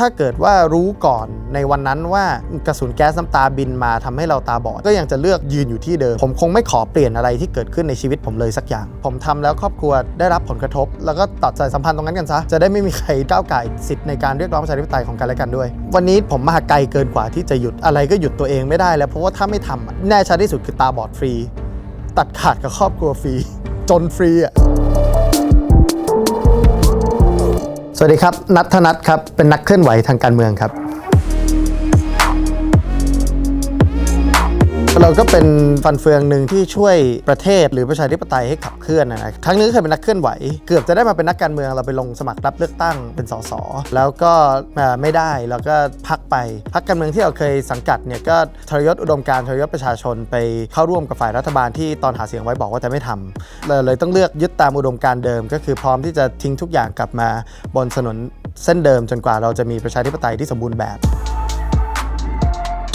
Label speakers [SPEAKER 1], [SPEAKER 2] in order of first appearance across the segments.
[SPEAKER 1] ถ้าเกิดว่ารู้ก่อนในวันนั้นว่ากระสุนแก๊สน้ำตาบินมาทำให้เราตาบอด ก็ยังจะเลือกยืนอยู่ที่เดิม ผมคงไม่ขอเปลี่ยนอะไรที่เกิดขึ้นในชีวิตผมเลยสักอย่าง ผมทำแล้วครอบครัวได้รับผลกระทบ แล้วก็ตัดสายสัมพันธ์ตรงนั้นกันซะ จะได้ไม่มีใครก้าวไก่สิทธิ์ในการเรียกร้องประชาธิปไตยของกันและกันด้วย วันนี้ผมมาไกลเกินกว่าที่จะหยุดอะไรก็หยุดตัวเองไม่ได้แล้วเพราะว่าถ้าไม่ทำแน่ชัดที่สุดคือตาบอดฟรี ตัดขาดกับครอบครัวฟรี จนฟรีอะ สวัสดีครับ นัทธนัทครับ เป็นนักเคลื่อนไหวทางการเมืองครับ เราก็เป็นฟันเฟืองหนึ่งที่ช่วยประเทศหรือประชาธิปไตยให้ขับเคลื่อนนะครั้งนี้เคยเป็นนักเคลื่อนไหว เกือบจะได้มาเป็นนักการเมืองเราไปลงสมัครรับเลือกตั้งเป็นสสแล้วก็ไม่ได้แล้วก็พักไปพักการเมืองที่เราเคยสังกัดเนี่ยก็ทรยศอุดมการทรยศประชาชนไปเข้าร่วมกับฝ่ายรัฐบาลที่ตอนหาเสียงไว้บอกว่าจะไม่ทำเลยเลยต้องเลือกยึดตามอุดมการเดิม ก็คือพร้อมที่จะทิ้งทุกอย่างกลับมาบนถนนเส้นเดิมจนกว่าเราจะมีประชาธิปไตยที่สมบูรณ์แบบ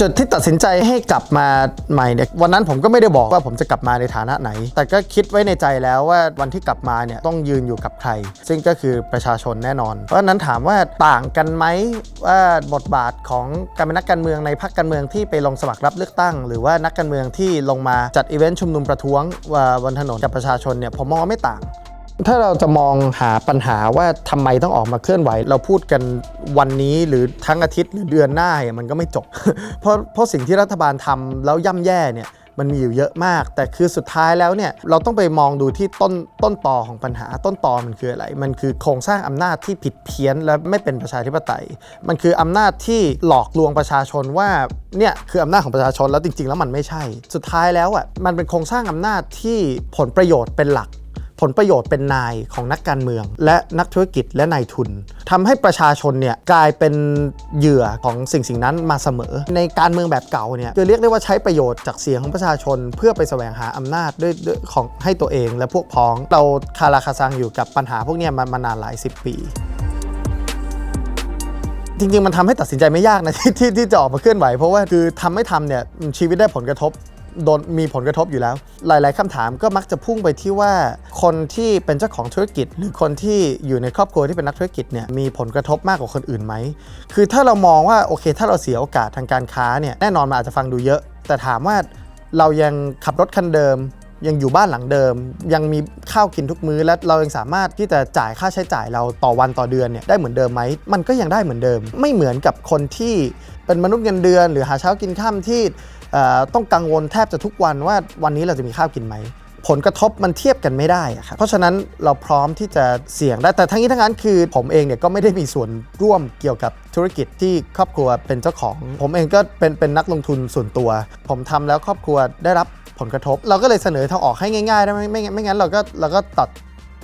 [SPEAKER 1] จุดที่ตัดสินใจให้กลับมาใหม่เนี่ยวันนั้นผมก็ไม่ได้บอกว่าผมจะกลับมาในฐานะไหน แต่ก็คิดไว้ในใจแล้วว่าวันที่กลับมาเนี่ยต้องยืนอยู่กับใคร ซึ่งก็คือประชาชนแน่นอน เพราะฉะนั้นถามว่าต่างกันไหมว่าบทบาทของการเป็นนักการเมืองในพรรคการเมืองที่ไปลงสมัครรับเลือกตั้ง หรือว่านักการเมืองที่ลงมาจัดอีเวนต์ชุมนุมประท้วงว่าบนถนนกับประชาชนเนี่ยผมมองว่าไม่ต่าง ถ้าเราจะมองหาปัญหาว่าทำไมต้องออกมาเคลื่อนไหว เราพูดกันวันนี้หรือทั้งอาทิตย์หรือเดือนหน้าเมันก็ไม่จบ เพราะเพราะสิ่งที่รัฐบาลทำแล้วย่ำแย่เนี่ยมันมีอยู่เยอะมาก แต่คือสุดท้ายแล้วเนี่ยเราต้องไปมองดูที่ต้นต้นตอของปัญหาต้นตอมันคืออะไร มันคือโครงสร้างอำนาจที่ผิดเพี้ยนและไม่เป็นประชาธิปไตย มันคืออำนาจที่หลอกลวงประชาชนว่าเนี่ยคืออำนาจของประชาชนแล้วจริง ๆ แล้วมันไม่ใช่ สุดท้ายแล้วอะมันเป็นโครงสร้างอำนาจที่ผลประโยชน์เป็นหลัก ผลประโยชน์เป็นนายของนักการเมือง และนักธุรกิจและนายทุนทำให้ประชาชนเนี่ยกลายเป็นเหยื่อของสิ่งสิ่งนั้นมาเสมอ ในการเมืองแบบเก่าเนี่ยคือเรียกได้ว่าใช้ประโยชน์จากเสียงของประชาชน เพื่อไปแสวงหาอำนาจด้วยวยของให้ตัวเองและพวกพ้อง เราคาราคาซังอยู่กับปัญหาพวกนี้มามานานหลายสิบปีจริงๆ มันทำให้ตัดสินใจไม่ยากนะที่ที่ที่จะออกมาเคลื่อนไหว เพราะว่าคือทำไม่ทำเนี่ยชีวิตได้ผลกระทบ โดนมีผลกระทบอยู่แล้ว หลาย ๆคำถามก็มักจะพุ่งไปที่ว่า คนที่เป็นเจ้าของธุรกิจ หรือคนที่อยู่ในครอบครัวที่เป็นนักธุรกิจเนี่ยมีผลกระทบมากกว่าคนอื่นไหม คือถ้าเรามองว่าโอเค ถ้าเราเสียโอกาสทางการค้าเนี่ยแน่นอนมันอาจจะฟังดูเยอะ แต่ถามว่าเรายังขับรถคันเดิมยังอยู่บ้านหลังเดิม ยังมีข้าวกินทุกมื้อและเรายังสามารถที่จะจ่ายค่าใช้จ่ายเราต่อวันต่อเดือนเนี่ยได้เหมือนเดิมไหมมันก็ยังได้เหมือนเดิม ไม่เหมือนกับคนที่เป็นมนุษย์เงินเดือน หรือหาเช้ากินข้ามที่ ต้องกังวลแทบจะทุกวันว่าวันนี้เราจะมีข้าวกินไหม ผลกระทบมันเทียบกันไม่ได้ครับเพราะฉะนั้นเราพร้อมที่จะเสี่ยงได้ แต่ทั้งนี้ทั้งนั้นคือผมเองเนี่ยก็ไม่ได้มีส่วนร่วมเกี่ยวกับธุรกิจที่ครอบครัวเป็นเจ้าของ ผมเองก็เป็นเป็นนักลงทุนส่วนตัว ผมทำแล้วครอบครัวได้รับผลกระทบ เราก็เลยเสนอทางออกให้ง่ายๆได้ไมไม่ไม่งั้นเราก็เราก็ตัด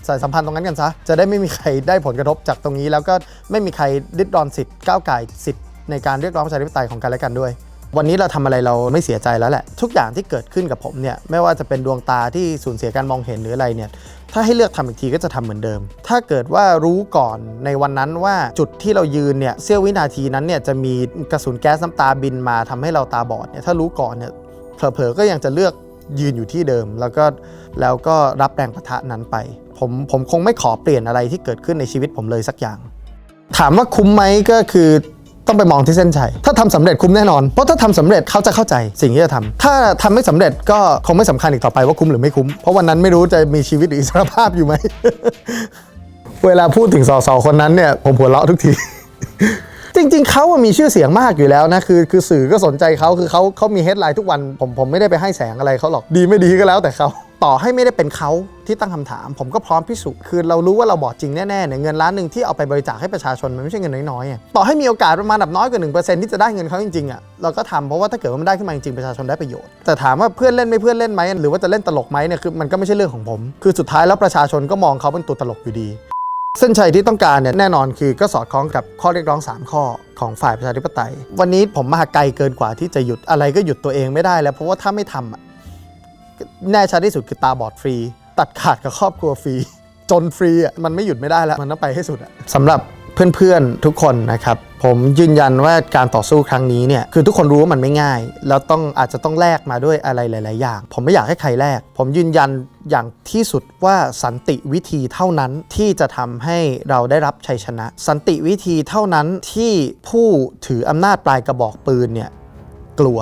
[SPEAKER 1] สายสัมพันธ์ตรงนั้นกันซะ จะได้ไม่มีใครได้ผลกระทบจากตรงนี้ แล้วก็ไม่มีใครดิดรอนสิทธิ์ก้าวไก่สิทธิ์ในการเรียกร้องประชาธิปไตยของกันและกันด้วย วันนี้เราทำอะไรเราไม่เสียใจแล้วแหละ ทุกอย่างที่เกิดขึ้นกับผมเนี่ยไม่ว่าจะเป็นดวงตาที่สูญเสียการมองเห็นหรืออะไรเนี่ยถ้าให้เลือกทำอีกทีก็จะทำเหมือนเดิม ถ้าเกิดว่ารู้ก่อนในวันนั้นว่าจุดที่เรายืนเนี่ยเสี้ยววินาทีนั้นเนี่ยจะมีกระสุนแก๊สน้ำตาบินมาทำให้เราตาบอดเนี่ยถ้ารู้ก่อนเนี่ยเผลอๆก็ยังจะเลือกยืนอยู่ที่เดิม แล้วก็แล้วก็รับแรงประทะนั้นไป ผมผมคงไม่ขอเปลี่ยนอะไรที่เกิดขึ้นในชีวิตผมเลยสักอย่าง ถามว่าคุ้มไหมก็คือ ต้องไปมองที่เส้นชัย ถ้าทำสำเร็จคุ้มแน่นอน เพราะถ้าทำสำเร็จเขาจะเข้าใจสิ่งที่จะทำถ้าทำไม่สำเร็จก็คงไม่สำคัญอีกต่อไปว่าคุ้มหรือไม่คุ้ม เพราะวันนั้นไม่รู้จะมีชีวิตหรืออิสรภาพอยู่ไหม เวลาพูดถึงสสคนนั้นเนี่ยผมหัวเราะทุกทีจริง ๆ เขาอะมีชื่อเสียงมากอยู่แล้วนะ คือคือสื่อก็สนใจเขาคือเขาเขามีเฮดไลน์ทุกวัน ผมผมไม่ได้ไปให้แสงอะไรเขาหรอก ดีไม่ดีก็แล้วแต่เขา ต่อให้ไม่ได้เป็นเขาที่ตั้งคำถาม ผมก็พร้อมพิสูจน์คือเรารู้ว่าเราบอดจริงแน่ๆเนี่ยเงินล้านหนึ่งที่เอาไปบริจาคให้ประชาชนมันไม่ใช่เงินน้อยๆต่อให้มีโอกาสประมาณแบบน้อยกว่า1%ที่จะได้เงินเขาจริงๆอะเราก็ทำเพราะว่าถ้าเกิดว่ามันได้ขึ้นมาจริงๆประชาชนได้ประโยชน์แต่ถามว่าเพื่อนเล่นไม่เพื่อนเล่นไหมหรือว่าจะเล่นตลกไหมเนี่ยคือมันก็ไม่ใช่เรื่องของผม คือสุดท้ายแล้วประชาชนก็มองเขาเป็นตัวตลกอยู่ดี เส้นชัยที่ต้องการเนี่ยแน่นอนคือก็สอดคล้องกับข้อเรียกร้อง 3 ข้อของฝ่ายประชาธิปไตย วันนี้ผมมาไกลเกินกว่าที่จะหยุดอะไรก็หยุดตัวเองไม่ได้แล้วเพราะว่าถ้าไม่ทำ แน่ชัดที่สุดคือตาบอดฟรี ตัดขาดกับครอบครัวฟรี จนฟรีอะมันไม่หยุดไม่ได้แล้ว มันต้องไปให้สุดอะสำหรับเพื่อนๆทุกคนนะครับ ผมยืนยันว่าการต่อสู้ครั้งนี้เนี่ยคือทุกคนรู้ว่ามันไม่ง่าย แล้วต้องอาจจะต้องแลกมาด้วยอะไรหลาย ๆ อย่าง ผมไม่อยากให้ใครแลกผมยืนยันอย่างที่สุดว่าสันติวิธีเท่านั้นที่จะทำให้เราได้รับชัยชนะ สันติวิธีเท่านั้นที่ผู้ถืออำนาจปลายกระบอกปืนเนี่ยกลัว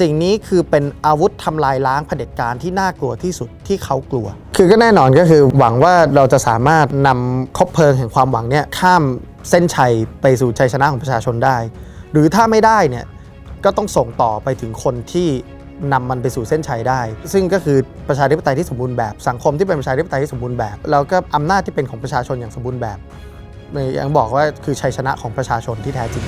[SPEAKER 1] สิ่งนี้คือเป็นอาวุธทำลายล้างเผด็จการที่น่ากลัวที่สุดที่เขากลัว คือก็แน่นอนก็คือหวังว่าเราจะสามารถนำคบเพลิงแห่งความหวังเนี่ยข้ามเส้นชัยไปสู่ชัยชนะของประชาชนได้ หรือถ้าไม่ได้เนี่ยก็ต้องส่งต่อไปถึงคนที่นำมันไปสู่เส้นชัยได้ ซึ่งก็คือประชาธิปไตยที่สมบูรณ์แบบ สังคมที่เป็นประชาธิปไตยที่สมบูรณ์แบบ แล้วก็อำนาจที่เป็นของประชาชนอย่างสมบูรณ์แบบยังบอกว่าคือชัยชนะของประชาชนที่แท้จริง